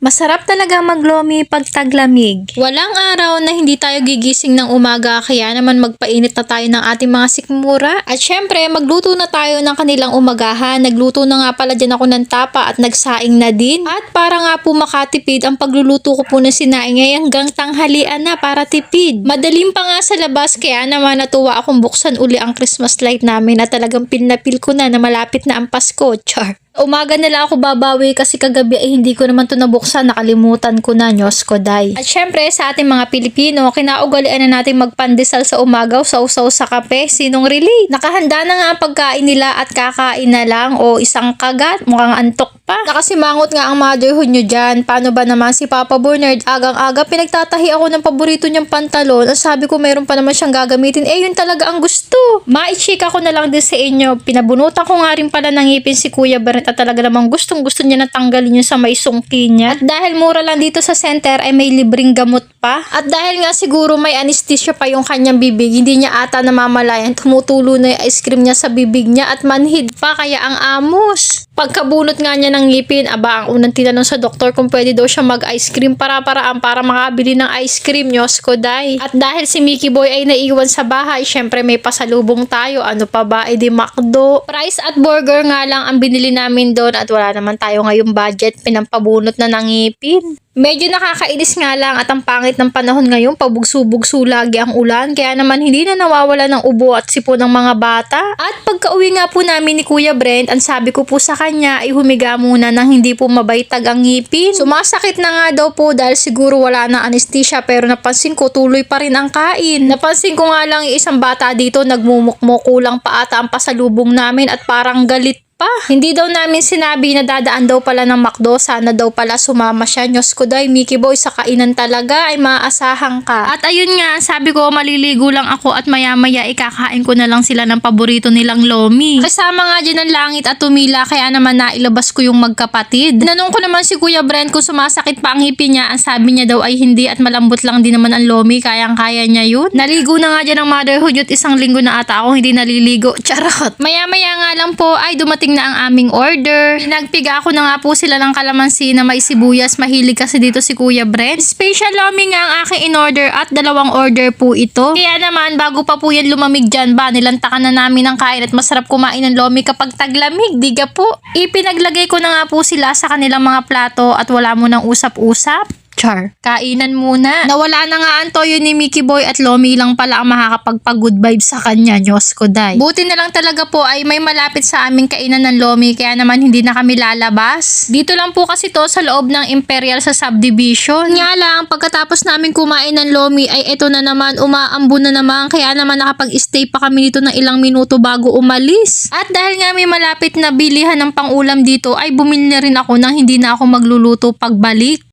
Masarap talaga maglomi pag taglamig. Walang araw na hindi tayo gigising ng umaga kaya naman magpainit na tayo ng ating mga sikmura. At syempre, magluto na tayo ng kanilang umagahan. Nagluto na nga pala dyan ako ng tapa at nagsaing na din. At para nga po makatipid, ang pagluluto ko po ng sinaing ay hanggang tanghalian na para tipid. Madaling pa nga sa labas kaya naman natuwa akong buksan uli ang Christmas light namin at talagang pinapil ko na na malapit na ang Pasko. Char. Umaga na lang ako babawi kasi kagabi ay hindi ko naman to nabuksan, nakalimutan ko na, Diyos ko day. At syempre sa ating mga Pilipino, kinaugalian na natin magpandesal sa umagaw, sausaw sa kape, sinong relate? Nakahanda na nga ang pagkain nila at kakain na lang o isang kagat, mukhang antok pa. Nakasimangot nga ang motherhood nyo dyan. Paano ba naman si Papa Bernard? Agang-aga, pinagtatahi ako ng paborito niyang pantalon. Ang sabi ko meron pa naman siyang gagamitin. Eh, yun talaga ang gusto. Maichika ko na lang din sa inyo. Pinabunutan ko nga rin pala ng ngipin si Kuya Bernard at talaga namang gustong gusto niya na tanggalin yun sa may sungki niya. At dahil mura lang dito sa center ay may libreng gamot pa. At dahil nga siguro may anesthesia pa yung kanyang bibig, hindi niya ata namamalayan. Tumutulo na yung ice cream niya sa bibig niya at manhid pa kaya ang amos. Pagkabunot nga niya ng ngipin, aba ang unang tinanong sa doktor kung pwede daw siya mag-ice cream para-paraan para makabili ng ice cream, Diyos ko day. At dahil si Mickey Boy ay naiwan sa bahay, syempre may pasalubong tayo. Ano pa ba? E di McDo. Price at burger nga lang ang binili namin doon at wala naman tayo ngayong budget. Pinampabunot na ng ngipin. Medyo nakakainis nga lang at ang pangit ng panahon ngayon, pabugso-bugso lagi ang ulan, kaya naman hindi na nawawala ng ubo at sipo ng mga bata. At pagka-uwi nga po namin ni Kuya Brent, ang sabi ko po sa kanya ay humiga muna nang hindi po mabaytag ang ngipin. Sumasakit na nga daw po dahil siguro wala na anesthesia pero napansin ko tuloy pa rin ang kain. Napansin ko nga lang isang bata dito nagmumukmo kulang pa ata ang pasalubong namin at parang galit pa. Hindi daw namin sinabi na dadaan daw pala ng McDo. Sana daw pala sumama siya. Diyos ko day, Mickey Boy, sa kainan talaga ay maaasahan ka. At ayun nga, sabi ko maliligo lang ako at maya maya ikakain ko na lang sila ng paborito nilang lomi. Kasama nga dyan ang langit at tumila kaya naman nailabas ko yung magkapatid. Nanong ko naman si Kuya Brent kung sumasakit pa ang ngipin niya. Ang sabi niya daw ay hindi at malambot lang din naman ang lomi. Kayang kaya niya yun. Naligo na nga dyan ang motherhood yun. Isang linggo na ata ako hindi naliligo. Charot. Maya maya nga lang po ay dumating na ang aming order. Nagpiga ako na nga po sila ng kalamansi na may sibuyas. Mahilig kasi dito si Kuya Brent. Special lomi nga ang aking in-order at dalawang order po ito. Kaya naman, bago pa po yan lumamig dyan ba, nilantakan na namin ng kain at masarap kumain ng lomi kapag taglamig. Diga po. Ipinaglagay ko na nga po sila sa kanilang mga plato at wala mo nang usap-usap. Char. Kainan muna. Nawala na nga ang toyo ni Mickey Boy at Lomi lang pala ang makakapagpa-good vibes sa kanya. Diyos ko day. Buti na lang talaga po ay may malapit sa aming kainan ng Lomi kaya naman hindi na kami lalabas. Dito lang po kasi to sa loob ng Imperial sa subdivision. Nga lang, pagkatapos namin kumain ng Lomi ay eto na naman, umaambo na naman kaya naman nakapag-stay pa kami dito ng ilang minuto bago umalis. At dahil nga may malapit na bilihan ng pangulam dito ay bumili na rin ako nang hindi na ako magluluto pagbalik.